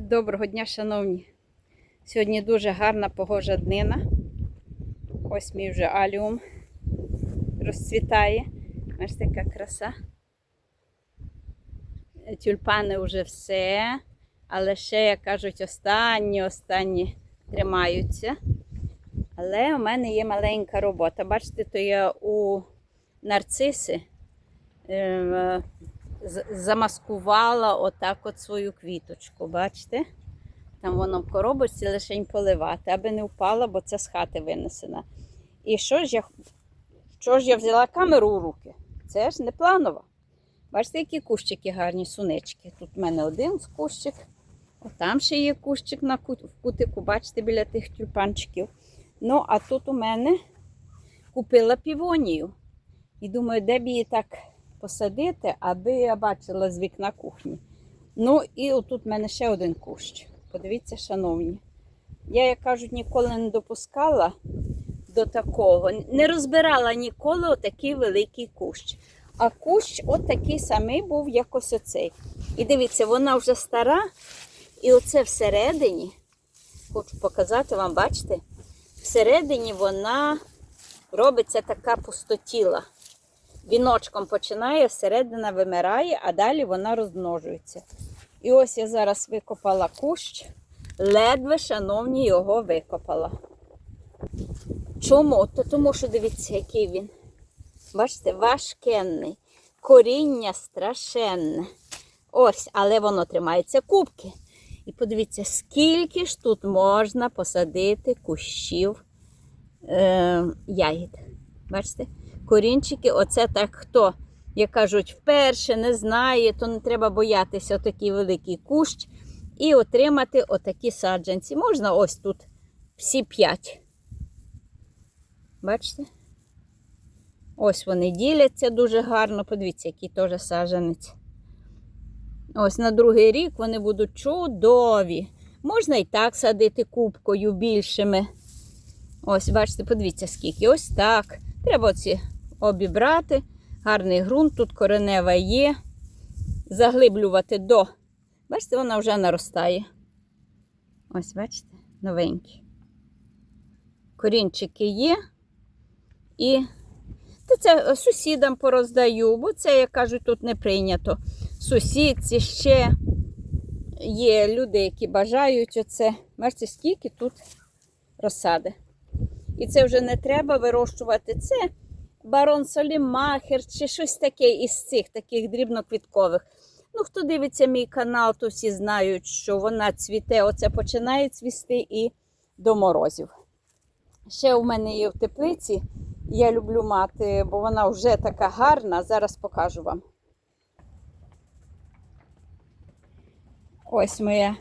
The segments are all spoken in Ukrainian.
Доброго дня, шановні. Сьогодні дуже гарна погожа днина. Ось мій вже аліум розцвітає. Бачите, яка краса. Тюльпани вже все. Але ще, як кажуть, останні, останні тримаються. Але у мене є маленька робота. Бачите, то я у нарциси е, замаскувала отак от свою квіточку. Бачите? Там воно в коробочці лишень поливати, аби не впала, бо це з хати винесена. І що ж я, що ж я взяла камеру у руки? Це ж не планово. Бачите, які кущики гарні, сунечки. Тут в мене один з кущик. Там ще є кущик на кутику, бачите, біля тих тюльпанчиків. Ну, а тут у мене купила півонію. І думаю, де б її так посадити, аби я бачила з вікна кухні. Ну, і отут в мене ще один кущ. Подивіться, шановні. Я, як кажуть, ніколи не допускала до такого. Не розбирала ніколи отакий великий кущ. А кущ от такий самий був, як ось оцей. І дивіться, вона вже стара. І оце всередині, хочу показати вам, бачите, всередині вона робиться така пустотіла. Віночком починає, середина вимирає, а далі вона розмножується. І ось я зараз викопала кущ, ледве, шановні, його викопала. Чому? То тому що дивіться, який він. Бачите, важкенний, коріння страшенне. Ось, але воно тримається кубки. І подивіться, скільки ж тут можна посадити кущів е, ягід. Бачите? Корінчики, оце так хто, як кажуть, вперше не знає, то не треба боятися отакий великий кущ і отримати отакі саджанці. Можна ось тут всі п'ять. Бачите? Ось вони діляться дуже гарно. Подивіться, який теж саджанець. Ось на другий рік вони будуть чудові. Можна і так садити кубкою більшими. Ось, бачите, подивіться, скільки. Ось так. Треба оці обібрати. Гарний ґрунт, тут коренева є. Заглиблювати до. Бачите, вона вже наростає. Ось, бачите, новенькі. Корінчики є. І та це сусідам пороздаю, бо це, як кажуть, тут не прийнято. Сусідці ще є люди, які бажають оце. Бачите, скільки тут розсади. І це вже не треба вирощувати. Це барон Солімахер чи щось таке із цих таких дрібноквіткових. Ну, хто дивиться мій канал, то всі знають, що вона цвіте, оце починає цвісти і до морозів. Ще у мене є в теплиці. Я люблю мати, бо вона вже така гарна. Зараз покажу вам. Ось моя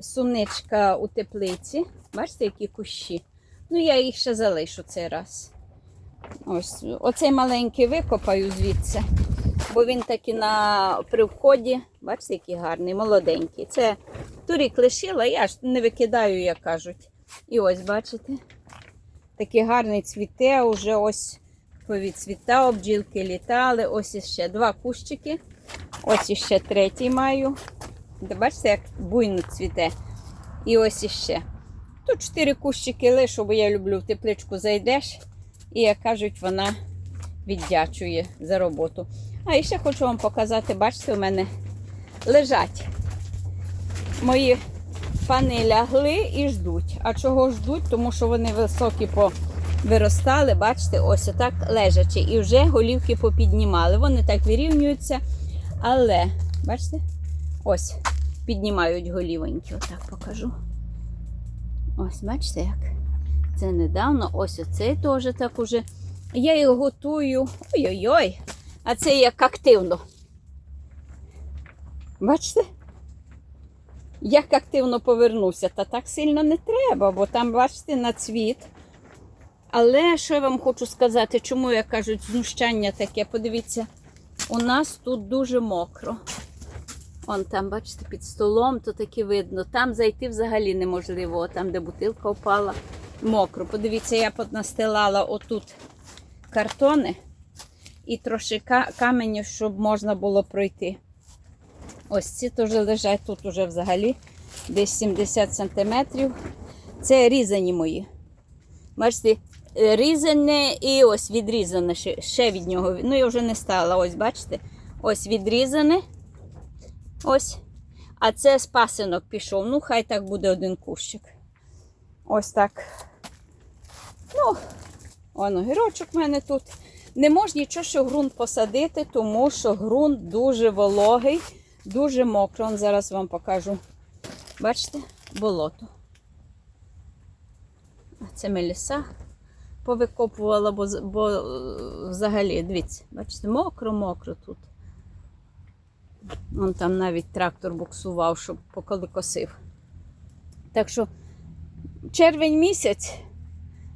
суничка у теплиці. Бачите, які кущі? Ну, я їх ще залишу цей раз. Ось, оцей маленький викопаю звідси, бо він такий на при вході, бачите, який гарний, молоденький. Це торік лишила, я ж не викидаю, як кажуть. І ось, бачите, такий гарний цвіте, уже ось повідцвітав, бджілки літали. Ось іще два кущики. Ось іще третій маю. Бачите, як буйно цвіте. І ось іще. Тут чотири кущики лишу, бо я люблю в тепличку зайдеш. І, як кажуть, вона віддячує за роботу. А і ще хочу вам показати, бачите, у мене лежать. Мої пани лягли і ждуть. А чого ждуть? Тому що вони високі повиростали, бачите, ось отак лежачи. І вже голівки попіднімали. Вони так вирівнюються. Але, бачите, ось піднімають голівоньки. Отак покажу. Ось, бачите, як. Це недавно, ось оцей теж так уже. Я їх готую. Ой-ой-ой. А це як активно. Бачите? Як активно повернувся. Та так сильно не треба, бо там, бачите, на цвіт. Але що я вам хочу сказати, чому як кажуть, знущання таке? Подивіться, у нас тут дуже мокро. Он там, бачите, під столом, то таки видно. Там зайти взагалі неможливо, там, де бутилка впала, мокро. Подивіться, я поднастилала отут картони і трошки ка- каменю, щоб можна було пройти. Ось ці теж лежать тут уже взагалі десь 70 сантиметрів. Це різані мої. Бачите, різане і ось відрізане ще, від нього. Ну, я вже не стала. Ось, бачите? Ось відрізане. Ось. А це з пішов. Ну, хай так буде один кущик. Ось так. Ну, он огірочок в мене тут. Не можна нічого, що ґрунт посадити, тому що ґрунт дуже вологий, дуже мокро. Он зараз вам покажу. Бачите, болото. Це ми ліса повикопувала, бо, бо е, взагалі, дивіться, бачите, мокро-мокро тут. Вон там навіть трактор буксував, щоб поколи косив. Так що червень місяць,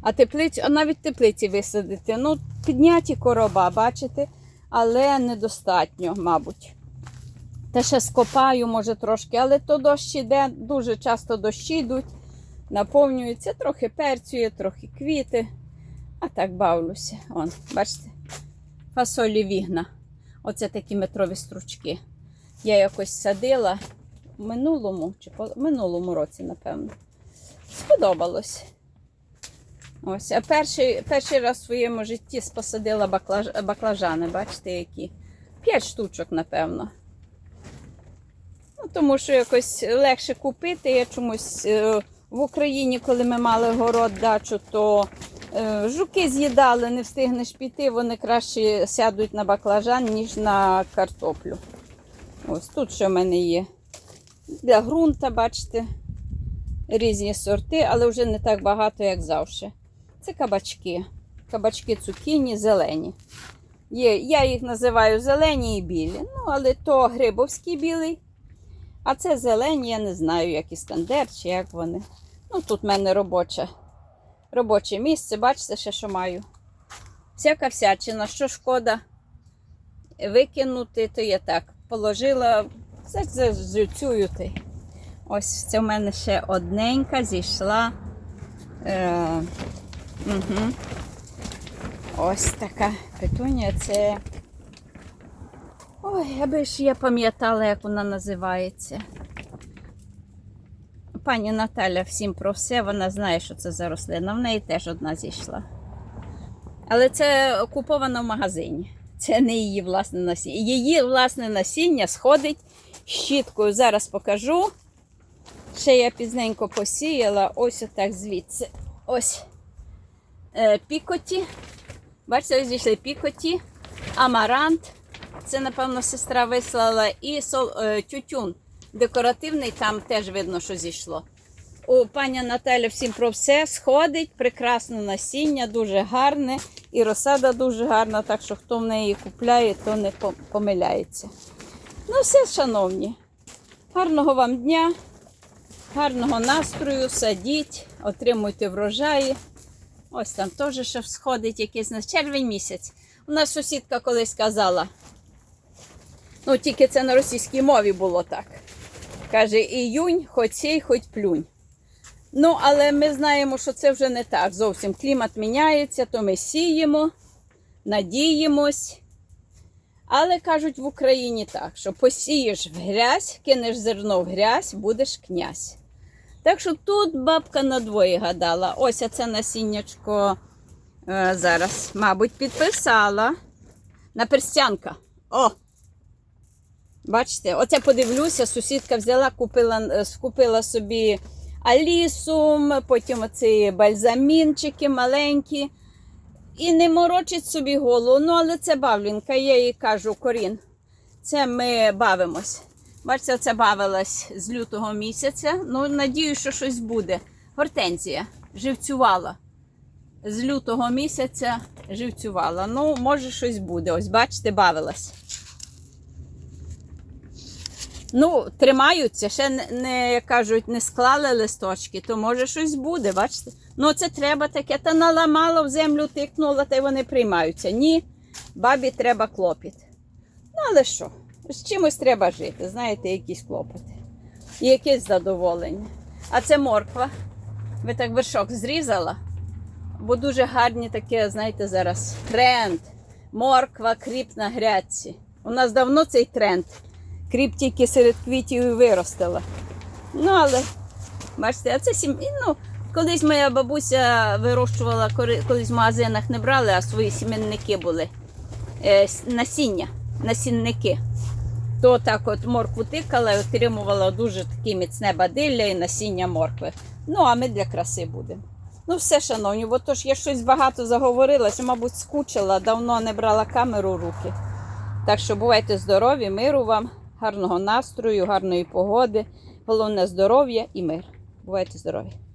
а теплицю, а навіть теплиці висадити. Ну, підняті короба, бачите, але недостатньо, мабуть. Та ще скопаю, може, трошки, але то дощ іде, дуже часто дощі йдуть, наповнюється, трохи перцює, трохи квіти. А так бавлюся. Он, бачите, фасолі вігна. Оце такі метрові стручки. Я якось садила в минулому чи по минулому році, напевно. Сподобалось. Ось, а перший, перший раз в своєму житті посадила баклаж, баклажани, бачите, які. П'ять штучок, напевно. Ну, тому що якось легше купити. Я чомусь е, в Україні, коли ми мали город дачу, то е, жуки з'їдали, не встигнеш піти, вони краще сядуть на баклажан, ніж на картоплю. Ось тут що в мене є. Для ґрунта, бачите, різні сорти, але вже не так багато, як завжди. Це кабачки. Кабачки цукіні, зелені. Є, я їх називаю зелені і білі. Ну, але то грибовський білий. А це зелені, я не знаю, як іскандер чи як вони. Ну, тут в мене робоче, робоче місце, бачите, ще що маю. Всяка всячина, що шкода викинути, то я так положила, це зацюю. Ось це в мене ще одненька зійшла. Е, угу. Ось така петунія. Це. Ой, аби ж я пам'ятала, як вона називається. Пані Наталя всім про все, вона знає, що це за рослина. В неї теж одна зійшла. Але це куповано в магазині. Це не її власне насіння. Її власне насіння сходить щіткою. Зараз покажу. Ще я пізненько посіяла ось отак звідси. Ось пікоті. Бачите, ось зійшли пікоті, амарант. Це, напевно, сестра вислала. І сол, е, тютюн декоративний, там теж видно, що зійшло. У пані Наталя всім про все сходить, прекрасне насіння, дуже гарне. І розсада дуже гарна, так що хто в неї купляє, то не помиляється. Ну, все, шановні. Гарного вам дня, гарного настрою, садіть, отримуйте врожаї. Ось там теж ще сходить якийсь на червень місяць. У нас сусідка колись казала. Ну, тільки це на російській мові було так. Каже, іюнь, хоч сій, хоч плюнь. Ну, але ми знаємо, що це вже не так. Зовсім клімат міняється, то ми сіємо, надіємось. Але кажуть в Україні так, що посієш в грязь, кинеш зерно в грязь, будеш князь. Так що тут бабка надвоє гадала. Ось це насіннячко е, зараз, мабуть, підписала. На перстянка. О! Бачите, оце подивлюся, сусідка взяла, купила, е, купила собі алісум, потім оці бальзамінчики маленькі. І не морочить собі голову. Ну, але це бавлінка, я їй кажу, Корін. Це ми бавимось. Бачите, це бавилась з лютого місяця. Ну, надію, що щось буде. Гортензія живцювала. З лютого місяця живцювала. Ну, може, щось буде. Ось, бачите, бавилась. Ну, тримаються, ще не, не як кажуть, не склали листочки, то може щось буде, бачите? Ну, це треба таке, та наламала в землю, тикнула, та й вони приймаються. Ні, бабі треба клопіт. Ну, але що? З чимось треба жити, знаєте, якісь клопоти. І якесь задоволення. А це морква. Ви так вершок зрізала, бо дуже гарні таке, знаєте, зараз тренд. Морква, кріп на грядці. У нас давно цей тренд. Кріп тільки серед квітів і виростила. Ну, але бачите, а це сім... ну, колись моя бабуся вирощувала, колись в магазинах не брали, а свої сімінники були. Е, насіння, насінники. То так от моркву тикала і отримувала дуже таке міцне бадилля і насіння моркви. Ну, а ми для краси будемо. Ну, все, шановні, бо то ж я щось багато заговорила, що, мабуть, скучила, давно не брала камеру в руки. Так що бувайте здорові, миру вам, гарного настрою, гарної погоди. Головне здоров'я і мир. Бувайте здорові!